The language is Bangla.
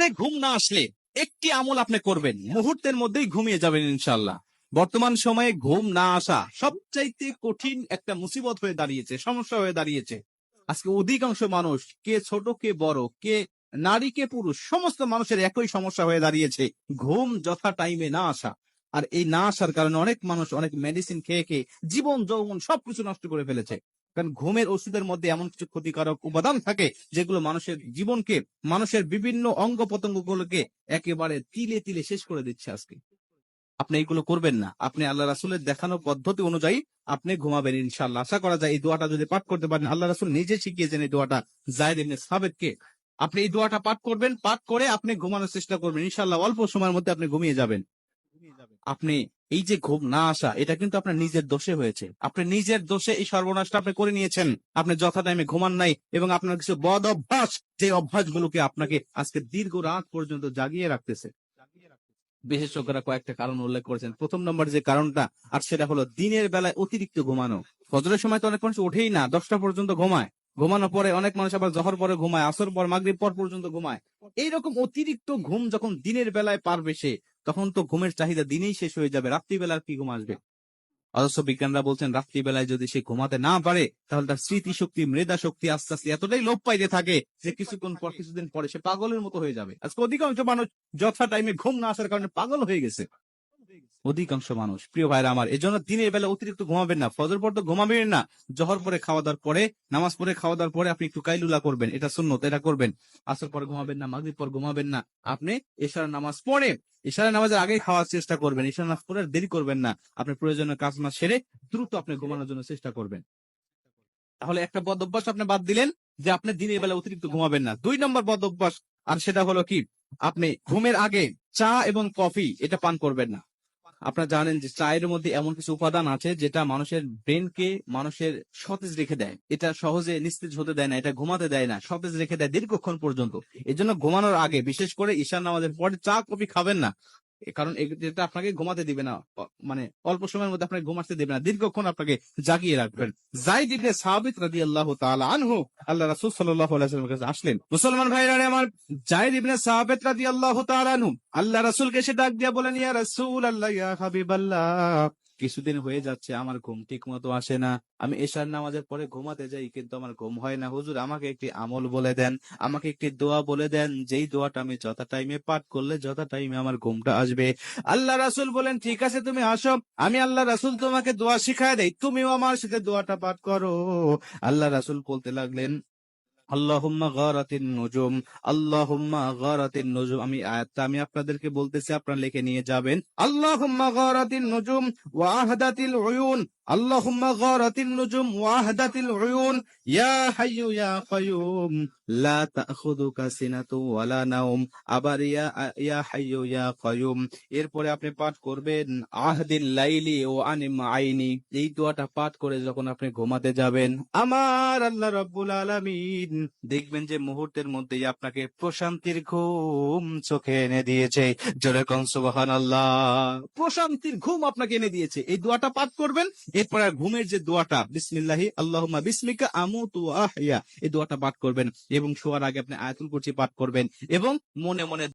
রাতে ঘুম না আসলে একটি আমল আপনি করবেন। মুহূর্তের মধ্যেই ঘুমিয়ে যাবেন ইনশাল্লাহ বর্তমান সময়ে ঘুম না আসা সবচাইতে কঠিন একটা মুসিবত হয়ে দাঁড়িয়েছে, সমস্যা হয়ে দাঁড়িয়েছে। আজকে অধিকাংশ মানুষ, কে ছোট, কে বড়, কে নারী, কে পুরুষ, সমস্ত মানুষের একই সমস্যা হয়ে দাঁড়িয়েছে। ঘুম যথা টাইমে না আসা। আর এই না আসার কারণে অনেক মানুষ অনেক মেডিসিন খেয়ে খেয়ে জীবন, যৌবন সবকিছু নষ্ট করে ফেলেছে। কারণ ঘুমের ওষুধের মধ্যে এমন কিছু ক্ষতিকারক উপাদান থাকে যেগুলো মানুষের জীবনকে, মানুষের বিভিন্ন অঙ্গ প্রত্যঙ্গ গুলোকে একেবারে তিলে তিলে শেষ করে দিচ্ছে আজকে। আপনি এইগুলো করবেন না। আপনি আল্লাহ রাসুলের দেখানো পদ্ধতি অনুযায়ী আপনি ঘুমাবেন ইনশাল্লাহ আশা করা যায় এই দোয়াটা যদি পাঠ করতে পারেন, আল্লাহ রাসুল নিজে শিখিয়েছেন এই দোয়াটা জায়দ ইবনে সাবেদকে আপনি এই দোয়াটা পাঠ করবেন, পাঠ করে আপনি ঘুমানোর চেষ্টা করবেন। ইনশাল্লাহ অল্প সময়ের মধ্যে আপনি ঘুমিয়ে যাবেন। আপনি এই যে ঘুম না আসা, এটা কিন্তু আপনার নিজের দোষে হয়েছে। আপনি নিজের দোষে এই সর্বনাশটা আপনি করে নিয়েছেন। আপনি যথা টাইমে ঘুমান নাই এবং আপনার কিছু বদ অভ্যাস, যে অভ্যাসগুলোকে আপনাকে আজকে দীর্ঘ রাত পর্যন্ত জাগিয়ে রাখতেছে। বিশেষজ্ঞরা কয়েকটা কারণ উল্লেখ করেছেন। প্রথম নম্বর যে কারণটা, আর সেটা হলো দিনের বেলায় অতিরিক্ত ঘুমানো। ফজরের সময় তো অনেক মানুষ ওঠেই না, দশটা পর্যন্ত ঘুমায়। ঘুমানোর পরে অনেক মানুষ আবার জহর পরে ঘুমায়, আসর পর মাগরিব পর পর্যন্ত ঘুমায়। এইরকম অতিরিক্ত ঘুম যখন দিনের বেলায় পারবে সে তখন তো ঘুমের চাহিদা দিনেই শেষ হয়ে যাবে রাত্রিবেলার কি ঘুম আসবে? অথচ বিজ্ঞানরা বলছেন, রাত্রিবেলায় যদি সে ঘুমাতে না পারে, তাহলে তার স্মৃতি শক্তি মৃদা শক্তি আস্তে আস্তে এতটাই লোপ পাইতে থাকে যে কিছুক্ষণ পর, কিছুদিন পরে সে পাগলের মতো হয়ে যাবে। আজকে অধিকাংশ মানুষ যথা টাইমে ঘুম না আসার কারণে পাগল হয়ে গেছে। অধিকাংশ মানুষ। প্রিয় ভাইরা আমার, এজন্য দিনের বেলা অতিরিক্ত ঘুমাবেন না। ফজর পর তো ঘুমাবেন না। জহর পরে খাওয়া দাওয়ার পরে, নামাজ পড়ে খাওয়া দাওয়ার পরে আপনি একটু কাইলুলা করবেন। এটা সুন্নত, এটা করবেন। আসর পর ঘুমাবেন না, মাগরিব পর ঘুমাবেন না। আপনি এশার নামাজ পড়ে, এশার নামাজের আগে খাওয়ার চেষ্টা করবেন। এশার নামাজ পড়ে দেরি করবেন না। আপনি প্রয়োজনীয় কাজ না সেরে দ্রুত আপনি ঘুমানোর জন্য চেষ্টা করবেন। তাহলে একটা বদ অভ্যাস আপনি বাদ দিলেন যে আপনি দিনের বেলা অতিরিক্ত ঘুমাবেন না। দুই নম্বর বদ অভ্যাস, আর সেটা হলো কি? আপনি ঘুমের আগে চা এবং কফি, এটা পান করবেন না। আপনারা জানেন যে চায়ের মধ্যে এমন কিছু উপাদান আছে যেটা মানুষের ব্রেনকে মানুষের সতেজ রেখে দেয়। এটা সহজে নিস্তেজ হতে দেয় না, এটা ঘুমাতে দেয় না, সতেজ রেখে দেয় দীর্ঘক্ষণ পর্যন্ত। এজন্য জন্য ঘুমানোর আগে বিশেষ করে ঈশান নামাজের পরে চা, কফি খাবেন না। কারণ যেটা আপনাকে ঘুমাতে দিবে না মানে অল্প সময়ের মধ্যে আপনাকে ঘুমাতে দিবে না, দীর্ঘক্ষণ আপনাকে জাগিয়ে রাখবেন। জাইদ ইবনে সাবিত রাদিয়াল্লাহু তাআলা আনহু, আল্লাহ রাসূল সাল্লাল্লাহু আলাইহি ওয়াসাল্লামের কাছে আসলেন, মুসলমান ভাইরা আমার জাইদ ইবনে সাবিত রাদিয়াল্লাহু তাআলা আনহু, আল্লাহ রাসূলকে সে ডাক দিয়া বলেন, ইয়া রাসূল আল্লাহ ইয়া হাবিবাল্লাহ। কিছুদিন হয়ে যাচ্ছে, আমার ঘুম ঠিক মতো আসে না। আমি এশার নামাজের পরে ঘুমাতে যাই, কিন্তু আমার ঘুম হয় না। হুজুর, আমাকে একটি আমল বলে দেন, আমাকে একটি দোয়া বলে দেন, যেই দোয়াটা আমি যথা টাইমে পাঠ করলে যথা টাইমে আমার ঘুমটা আসবে। আল্লাহ রাসুল বলেন, ঠিক আছে, তুমি আসো। আমি আল্লাহ রাসুল তোমাকে দোয়া শিখায় দেই, তুমিও আমার সাথে দোয়াটা পাঠ করো। আল্লাহ রাসুল বলতে লাগলেন আল্লাহুম্মা গারাতিন নুজুম, আল্লাহুম্মা গারাতিন নুজুম। আমি আয়াতটা আমি আপনাদেরকে বলতেছি, আপনারা লিখে নিয়ে যাবেন। আল্লাহুম্মা গারাতিন নুজুম ওয়া আহদাতিল উয়ুন। গারাতিন নুজুম ওয়া আহদাতিল উয়ুন। ইয়া হাইয়ু ইয়া কাইয়ুম লা তাখুদুকা সিনাতু ওয়ালা নাওম। আবার ইয়া ইয়া হাইয়ু ইয়া এরপরে আপনি পাঠ করবেন, আহদিল লাইলি ও আনিম আইনি। এই দোয়াটা পাঠ করে যখন আপনি ঘুমাতে যাবেন, আমার আল্লাহ রাব্বুল আলামিন দেখবেন যে মুহূর্তের মধ্যেই আপনাকে প্রশান্তির ঘুম চোখে এনে দিয়েছে। জোরে কন সুবহানাল্লাহ। প্রশান্তির ঘুম আপনাকে এনে দিয়েছে। এই দোয়াটা পাঠ করবেন এরপর ঘুমের যে দোয়াটা, বিসমিল্লাহি আল্লাহমা বিসমিকা আমু তু আহ এই দোয়াটা পাঠ করবেন এবং শোয়ার আগে আপনি আয়াতুল করছি পাঠ করবেন এবং মনে মনে